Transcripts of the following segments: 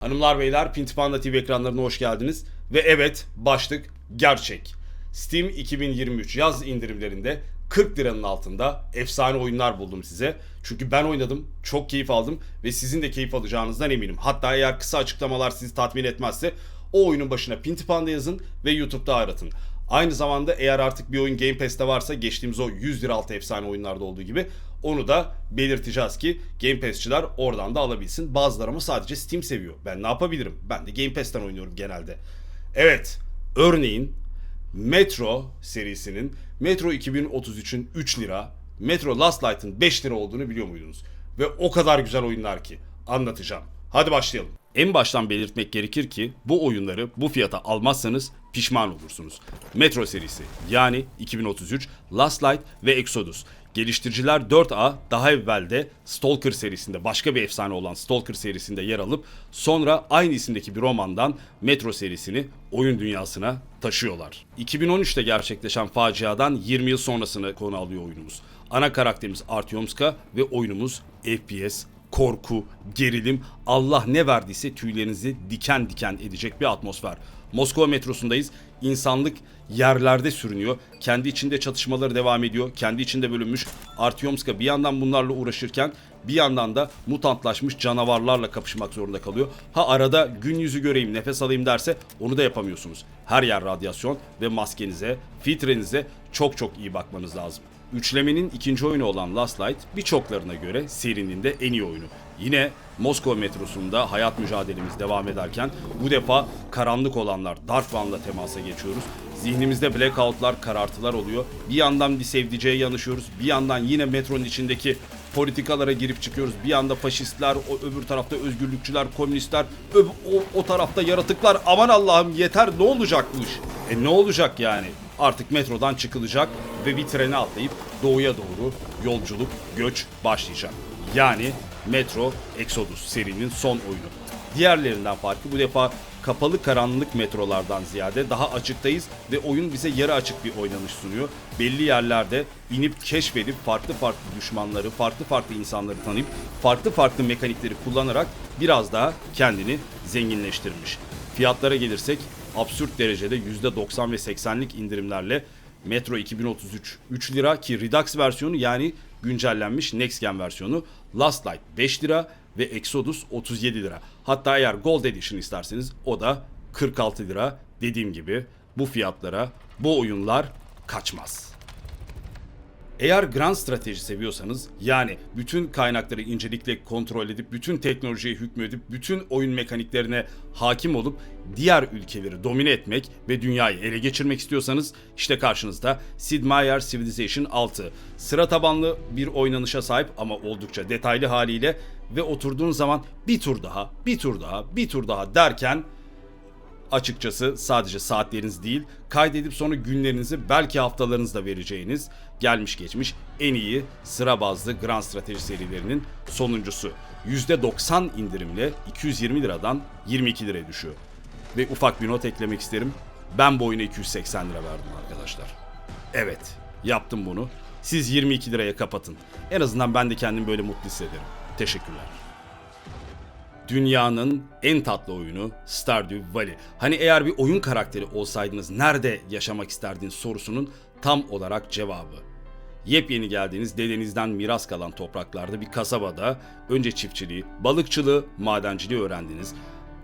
Hanımlar beyler Pinti Panda TV ekranlarına hoş geldiniz. Ve evet başlık gerçek. Steam 2023 yaz indirimlerinde 40 liranın altında efsane oyunlar buldum size. Çünkü ben oynadım, çok keyif aldım ve sizin de keyif alacağınızdan eminim. Hatta eğer kısa açıklamalar sizi tatmin etmezse o oyunun başına Pinti Panda yazın ve YouTube'da aratın. Aynı zamanda eğer artık bir oyun Game Pass'te varsa geçtiğimiz o 100 lira altı efsane oyunlarda olduğu gibi onu da belirteceğiz ki Game Pass'çiler oradan da alabilsin. Bazıları ama sadece Steam seviyor. Ben ne yapabilirim? Ben de Game Pass'ten oynuyorum genelde. Evet, örneğin Metro serisinin Metro 2033'ün 3 lira, Metro Last Light'ın 5 lira olduğunu biliyor muydunuz? Ve o kadar güzel oyunlar ki anlatacağım. Hadi başlayalım. En baştan belirtmek gerekir ki bu oyunları bu fiyata almazsanız pişman olursunuz. Metro serisi yani 2033, Last Light ve Exodus. Geliştiriciler 4A daha evvel de Stalker serisinde başka bir efsane olan Stalker serisinde yer alıp sonra aynı isimdeki bir romandan Metro serisini oyun dünyasına taşıyorlar. 2013'te gerçekleşen faciadan 20 yıl sonrasını konu alıyor oyunumuz. Ana karakterimiz Artyomska ve oyunumuz FPS korku, gerilim, Allah ne verdiyse tüylerinizi diken diken edecek bir atmosfer. Moskova metrosundayız. İnsanlık yerlerde sürünüyor. Kendi içinde çatışmaları devam ediyor. Kendi içinde bölünmüş. Artyomska bir yandan bunlarla uğraşırken bir yandan da mutantlaşmış canavarlarla kapışmak zorunda kalıyor. Ha arada gün yüzü göreyim, nefes alayım derse onu da yapamıyorsunuz. Her yer radyasyon ve maskenize, filtrenize çok çok iyi bakmanız lazım. Üçlemenin ikinci oyunu olan Last Light birçoklarına göre serinin de en iyi oyunu. Yine Moskova metrosunda hayat mücadelemiz devam ederken bu defa karanlık olanlar Dark One'la temasa geçiyoruz. Zihnimizde blackoutlar, karartılar oluyor. Bir yandan bir sevdiceğe yanışıyoruz. Bir yandan yine metronun içindeki politikalara girip çıkıyoruz. Bir yanda faşistler, o öbür tarafta özgürlükçüler, komünistler, öb- o, o tarafta yaratıklar. Aman Allah'ım yeter ne olacakmış? E ne olacak yani? Artık metrodan çıkılacak ve bir trene atlayıp doğuya doğru yolculuk, göç başlayacak. Yani Metro Exodus serinin son oyunu. Diğerlerinden farkı bu defa kapalı karanlık metrolardan ziyade daha açıktayız ve oyun bize yarı açık bir oynanış sunuyor. Belli yerlerde inip keşfedip farklı farklı düşmanları, farklı farklı insanları tanıyıp farklı farklı mekanikleri kullanarak biraz daha kendini zenginleştirmiş. Fiyatlara gelirsek absürt derecede %90 ve 80'lik indirimlerle Metro 2033 3 lira ki Redux versiyonu yani güncellenmiş Next Gen versiyonu Last Light 5 lira ve Exodus 37 lira. Hatta eğer Gold Edition isterseniz o da 46 lira. Dediğim gibi bu fiyatlara bu oyunlar kaçmaz. Eğer grand strateji seviyorsanız yani bütün kaynakları incelikle kontrol edip bütün teknolojiye hükmedip bütün oyun mekaniklerine hakim olup diğer ülkeleri domine etmek ve dünyayı ele geçirmek istiyorsanız işte karşınızda Sid Meier Civilization 6. Sıra tabanlı bir oynanışa sahip ama oldukça detaylı haliyle ve oturduğun zaman bir tur daha, bir tur daha, bir tur daha derken açıkçası sadece saatleriniz değil, kaydedip sonra günlerinizi belki haftalarınızı da vereceğiniz gelmiş geçmiş en iyi sıra bazlı Grand Strateji serilerinin sonuncusu. %90 indirimle 220 liradan 22 liraya düşüyor. Ve ufak bir not eklemek isterim. Ben bu oyuna 280 lira verdim arkadaşlar. Evet, yaptım bunu. Siz 22 liraya kapatın. En azından ben de kendimi böyle mutlu hissederim. Teşekkürler dünyanın en tatlı oyunu Stardew Valley. Hani eğer bir oyun karakteri olsaydınız nerede yaşamak isterdiniz sorusunun tam olarak cevabı. Yepyeni geldiğiniz dedenizden miras kalan topraklarda bir kasabada önce çiftçiliği, balıkçılığı, madenciliği öğrendiniz.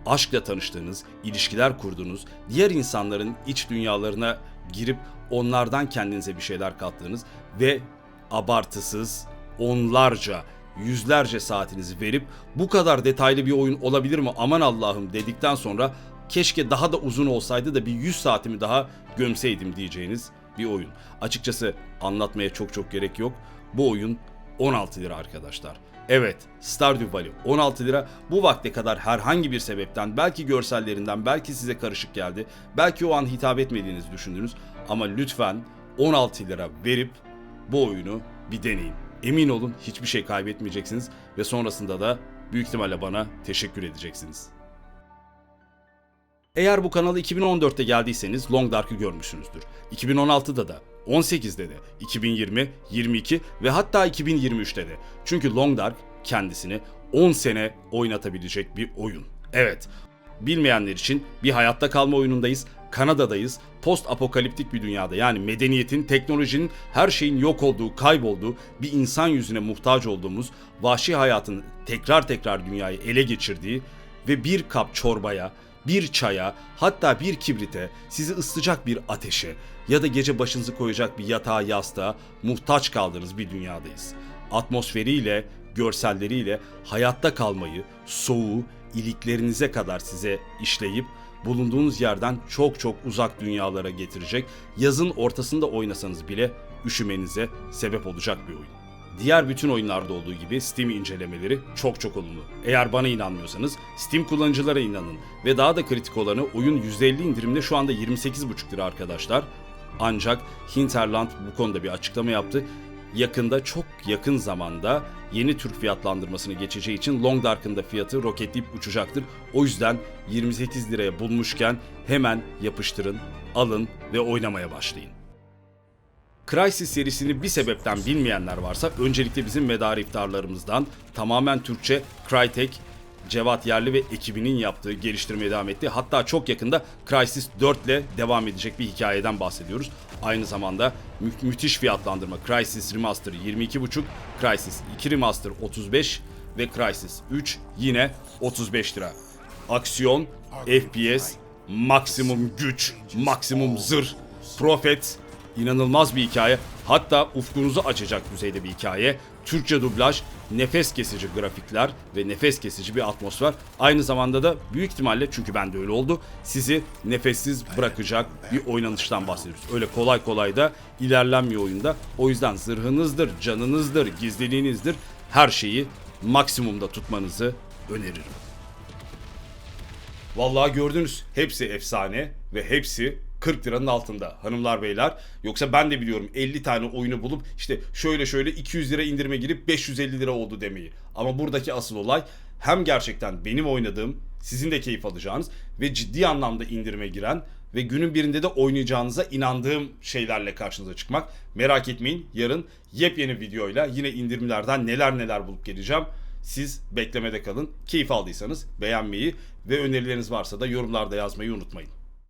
Aşkla tanıştığınız, ilişkiler kurduğunuz, diğer insanların iç dünyalarına girip onlardan kendinize bir şeyler kattığınız ve abartısız onlarca yüzlerce saatinizi verip bu kadar detaylı bir oyun olabilir mi aman Allah'ım dedikten sonra keşke daha da uzun olsaydı da bir 100 saatimi daha gömseydim diyeceğiniz bir oyun. Açıkçası anlatmaya çok çok gerek yok. Bu oyun 16 lira arkadaşlar. Evet, Stardew Valley 16 lira. Bu vakte kadar herhangi bir sebepten, belki görsellerinden, belki size karışık geldi. Belki o an hitap etmediğinizi düşündünüz. Ama lütfen 16 lira verip bu oyunu bir deneyin. Emin olun hiçbir şey kaybetmeyeceksiniz ve sonrasında da büyük ihtimalle bana teşekkür edeceksiniz. Eğer bu kanala 2014'te geldiyseniz Long Dark'ı görmüşsünüzdür. 2016'da da, 18'de de, 2020, 22 ve hatta 2023'te de. Çünkü Long Dark kendisini 10 sene oynatabilecek bir oyun. Evet, bilmeyenler için bir hayatta kalma oyunundayız. Kanada'dayız. Post apokaliptik bir dünyada yani medeniyetin, teknolojinin, her şeyin yok olduğu, kaybolduğu, bir insan yüzüne muhtaç olduğumuz, vahşi hayatın tekrar tekrar dünyayı ele geçirdiği ve bir kap çorbaya, bir çaya, hatta bir kibrite, sizi ısıtacak bir ateşe ya da gece başınızı koyacak bir yatağa yastığa muhtaç kaldığınız bir dünyadayız. Atmosferiyle, görselleriyle hayatta kalmayı, soğuğu, iliklerinize kadar size işleyip bulunduğunuz yerden çok çok uzak dünyalara getirecek, yazın ortasında oynasanız bile üşümenize sebep olacak bir oyun. Diğer bütün oyunlarda olduğu gibi Steam incelemeleri çok çok olumlu. Eğer bana inanmıyorsanız Steam kullanıcılara inanın ve daha da kritik olanı oyun %50 indirimde şu anda 28,5 lira arkadaşlar. Ancak Hinterland bu konuda bir açıklama yaptı. Yakında çok yakın zamanda yeni Türk fiyatlandırmasını geçeceği için Long Dark'ın da fiyatı roketleyip uçacaktır. O yüzden 28 liraya bulmuşken hemen yapıştırın, alın ve oynamaya başlayın. Crysis serisini bir sebepten bilmeyenler varsa öncelikle bizim medar iftarlarımızdan tamamen Türkçe Crytek, Cevat Yerli ve ekibinin yaptığı geliştirmeye devam etti. Hatta çok yakında Crysis 4 ile devam edecek bir hikayeden bahsediyoruz. Aynı zamanda mü- müthiş fiyatlandırma Crysis Remaster 22.5, Crysis 2 Remaster 35 ve Crysis 3 yine 35 lira. Aksiyon, FPS, maksimum güç, maksimum zırh, Prophet, İnanılmaz bir hikaye. Hatta ufkunuzu açacak düzeyde bir hikaye. Türkçe dublaj, nefes kesici grafikler ve nefes kesici bir atmosfer. Aynı zamanda da büyük ihtimalle çünkü ben de öyle oldu. Sizi nefessiz bırakacak bir oynanıştan bahsediyoruz. Öyle kolay kolay da ilerlenmiyor oyunda. O yüzden zırhınızdır, canınızdır, gizliliğinizdir. Her şeyi maksimumda tutmanızı öneririm. Vallahi gördünüz hepsi efsane ve hepsi 40 liranın altında hanımlar beyler. Yoksa ben de biliyorum 50 tane oyunu bulup işte şöyle şöyle 200 lira indirime girip 550 lira oldu demeyi. Ama buradaki asıl olay hem gerçekten benim oynadığım sizin de keyif alacağınız ve ciddi anlamda indirime giren ve günün birinde de oynayacağınıza inandığım şeylerle karşınıza çıkmak. Merak etmeyin yarın yepyeni videoyla yine indirimlerden neler neler bulup geleceğim. Siz beklemede kalın. Keyif aldıysanız beğenmeyi ve önerileriniz varsa da yorumlarda yazmayı unutmayın.